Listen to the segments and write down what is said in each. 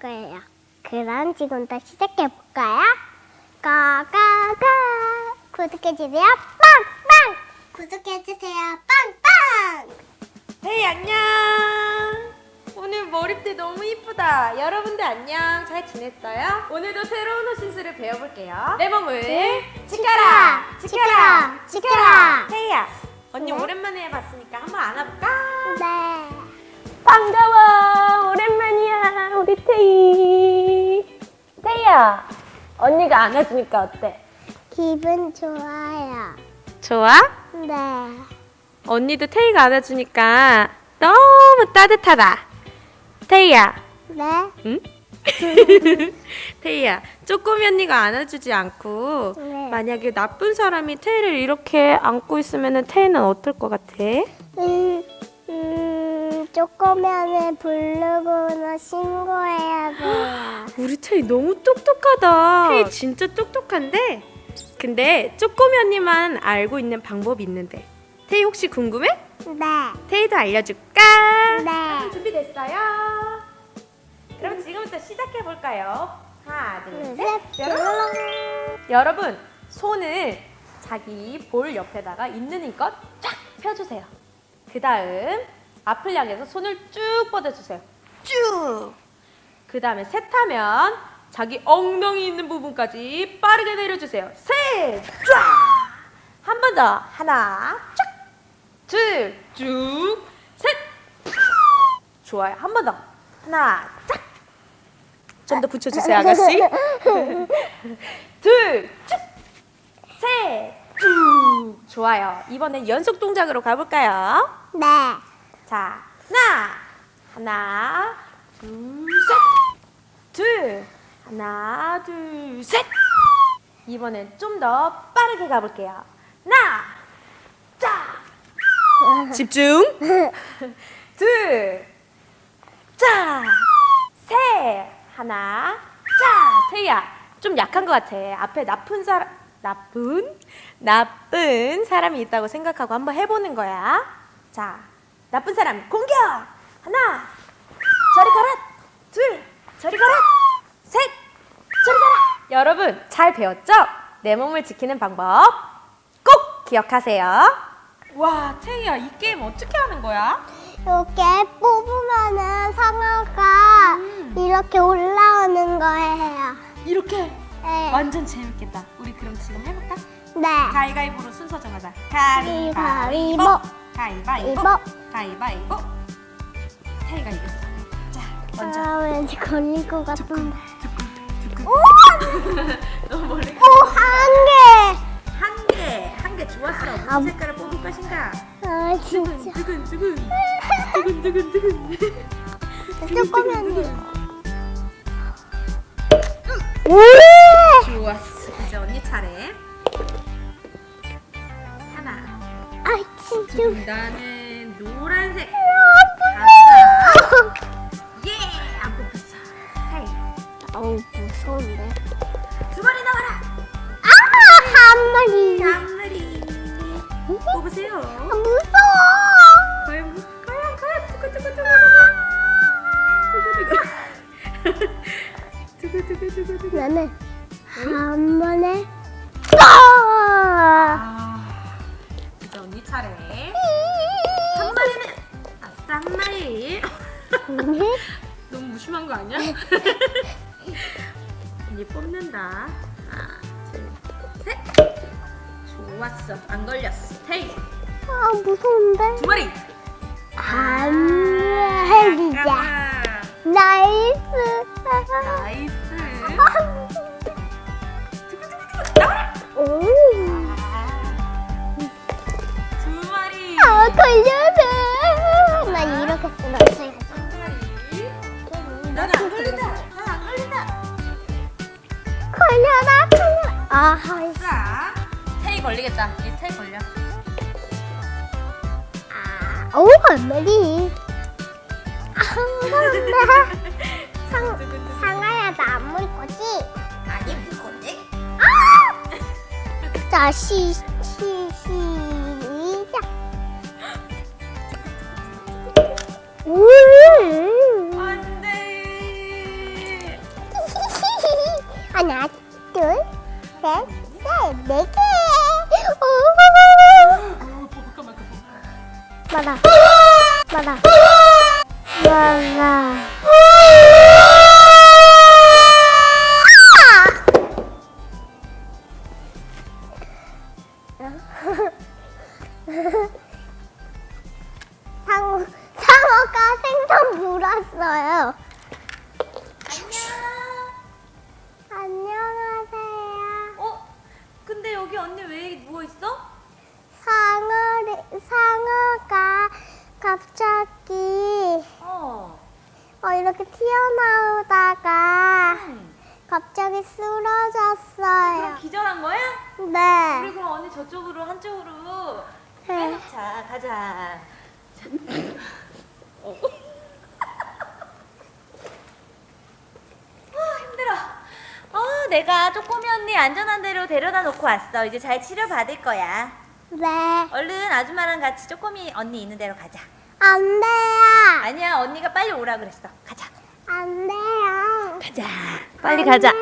거예요. 그럼 지금부터 시작해 볼까요? 고고고 구독해주세요. 빵빵 구독해주세요. 빵빵. 헤이 안녕. 오늘 머리띠 너무 이쁘다. 여러분들 안녕. 잘 지냈어요? 오늘도 새로운 호신술을 배워볼게요. 내 몸을 지켜라, 지켜라, 지켜라. 헤이야, 언니 네? 오랜만에 봤으니까 한번 안아볼까? 네. 반가워. 오랜만이야, 우리 태희. 태희야, 언니가 안아주니까 어때? 기분 좋아요. 좋아? 네. 언니도 태희가 안아주니까 너무 따뜻하다. 태희야, 네. 응? 태희야, 쪼꼬미 언니가 안아주지 않고 네. 만약에 나쁜 사람이 태희를 이렇게 안고 있으면 태희는 어떨 것 같아? 음, 음, 쪼꼬면을 부르거나 신고해야 돼요. 우리 태희 너무 똑똑하다. 태희 진짜 똑똑한데? 근데 쪼꼬미 언니만 알고 있는 방법이 있는데 태희 혹시 궁금해? 네. 태희도 알려줄까? 네. 준비됐어요? 그럼 지금부터 시작해 볼까요? 하나, 둘, 둘, 셋. 셋. 뾰로롱. 여러분, 손을 자기 볼 옆에다가 있는 힘껏 쫙 펴주세요. 그 다음 앞을 향해서 손을 쭉 뻗어주세요. 쭉. 그 다음에 셋 하면 자기 엉덩이 있는 부분까지 빠르게 내려주세요. 셋, 쫙. 한 번 더. 하나, 쫙. 둘, 쭉, 셋. 좋아요. 한 번 더. 하나, 쫙. 좀 더 붙여주세요, 아가씨. 둘, 쭉. 셋, 쭉. 좋아요. 이번엔 연속 동작으로 가볼까요? 네. 자, 하나, 하나, 둘, 셋. 둘, 하나, 둘, 셋. 이번엔 좀 더 빠르게 가볼게요. 하나, 자. 집중. 둘, 자, 셋, 하나, 자. 태희야, 좀 약한 것 같아. 앞에 나쁜 사람, 나쁜, 나쁜 사람이 있다고 생각하고 한번 해보는 거야. 자, 나쁜 사람 공격. 하나, 저리 가라. 둘, 저리 가라. 셋, 저리 가라. 여러분 잘 배웠죠? 내 몸을 지키는 방법 꼭 기억하세요. 와, 태희야, 이 게임 어떻게 하는 거야? 이렇게 뽑으면은 상어가 음. 이렇게 올라오는 거예요. 이렇게 네. 완전 재밌겠다. 우리 그럼 지금 해볼까? 네. 가위가위보로 순서 정하자. 가위바위보. 가위바위보. 가위바위보. 태희가 이겼어. 자, 먼저. 아, 왠지 걸릴 것 같은데. 오! 너무 멀리. 오, 한 개! 한 개, 한 개 좋았어. 무슨 아. 색깔을 뽑을 것인가? 아, 진짜. 두근, 두근, 두근, 두근, 두근. 조금만요. 오! 좋았어. 둘, 나는 노란색. 예, 안 뽑혔어. 헤이, 어우, 무서운데. 두 마리 나와라. 아, 한 마리. 한 마리. 뽑으세요. 아, 무서워. 과연, 과연, 과연, 두구, 두구, 두구. 두구, 두구, 두구, 두구. 나는 이제 차례. 한 마리는 아싸 한 마리. 너무 무심한 거 아니야? 언니 뽑는다. 하나, 둘, 셋. 좋았어. 안 걸렸어. 테이 아, 무서운데? 두 마리. 한 마리야. 아까워. 나이스. 나이스. 오. 걸려서. 나 이렇게 마리. 난안 걸린다. 난안 걸린다. 걸려라, 걸려라. 아, 하이. 자, 테이 걸리겠다. 이 테이 걸려. 아, 오, 한 마리. 아, 무서운데. 상, 상아야, 나 안 물 거지? 아니 무건데? 아! 자, 시, 시, 시 음. 안돼. 안녕. 쓰러졌어요. 기절한 거야? 우리 네. 그럼 언니 저쪽으로 한쪽으로 네. 가자. 자. 어. 아, 힘들어. 어, 내가 쪼꼬미 언니 안전한 데로 데려다 놓고 왔어. 이제 잘 치료 받을 거야. 네. 얼른 아줌마랑 같이 쪼꼬미 언니 있는 데로 가자. 안 돼요. 아니야, 언니가 빨리 오라 그랬어. 가자. 안 돼요. 가자. 빨리 가자.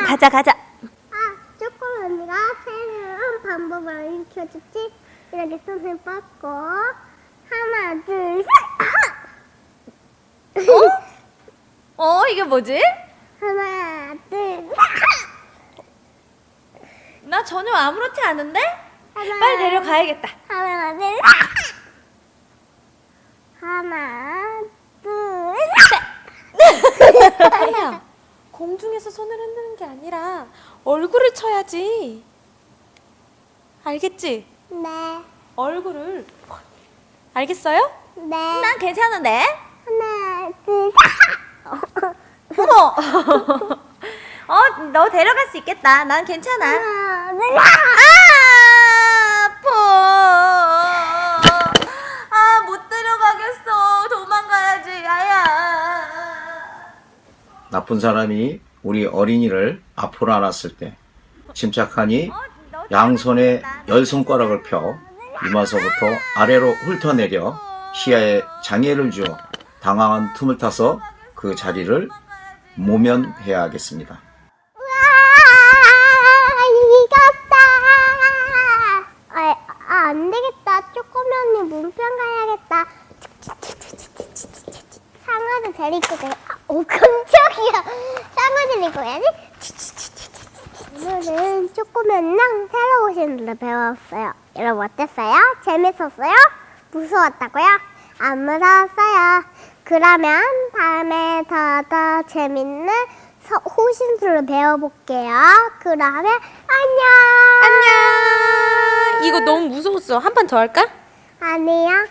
안 돼요. 가자, 가자. 아, 조금 언니가 새로운 방법을 알려줬지. 이렇게 손을 뻗고 하나, 둘, 셋. 어, 이게 뭐지? 하나, 둘, 셋. 나 전혀 아무렇지 않은데? 하나, 빨리 데려가야겠다. 하나, 둘, 셋. 하나, 둘, 셋. 아니야. 공중에서 손을 흔드는 게 아니라 얼굴을 쳐야지. 알겠지? 네, 얼굴을. 알겠어요? 네. 난 괜찮은데. 하나, 둘, 셋. 어머. 어, 너 데려갈 수 있겠다. 난 괜찮아. 하나, 둘, 아, 아파. 나쁜 사람이 우리 어린이를 앞으로 안았을 때 침착하니 양손에. 열 손가락을 펴 이마서부터 아래로 훑어내려 시야에 장애를 주어 당황한 틈을 타서 그 자리를 모면해야겠습니다. 우와, 이겼다. 아, 아, 안 되겠다. 언니 문편 가야겠다. 상어도 데리고 가. 아, 오, 깜짝이야. 데리고 가야지. 오늘은 쪼꼬미 언니랑 새로 오신 분들 배웠어요. 여러분 어땠어요? 재밌었어요? 무서웠다고요? 안 무서웠어요. 그러면 다음에 더 더 재밌는 서- 호신술을 배워볼게요. 그러면 안녕. 안녕. 이거 너무 무서웠어. 한 판 더 할까? 아니요.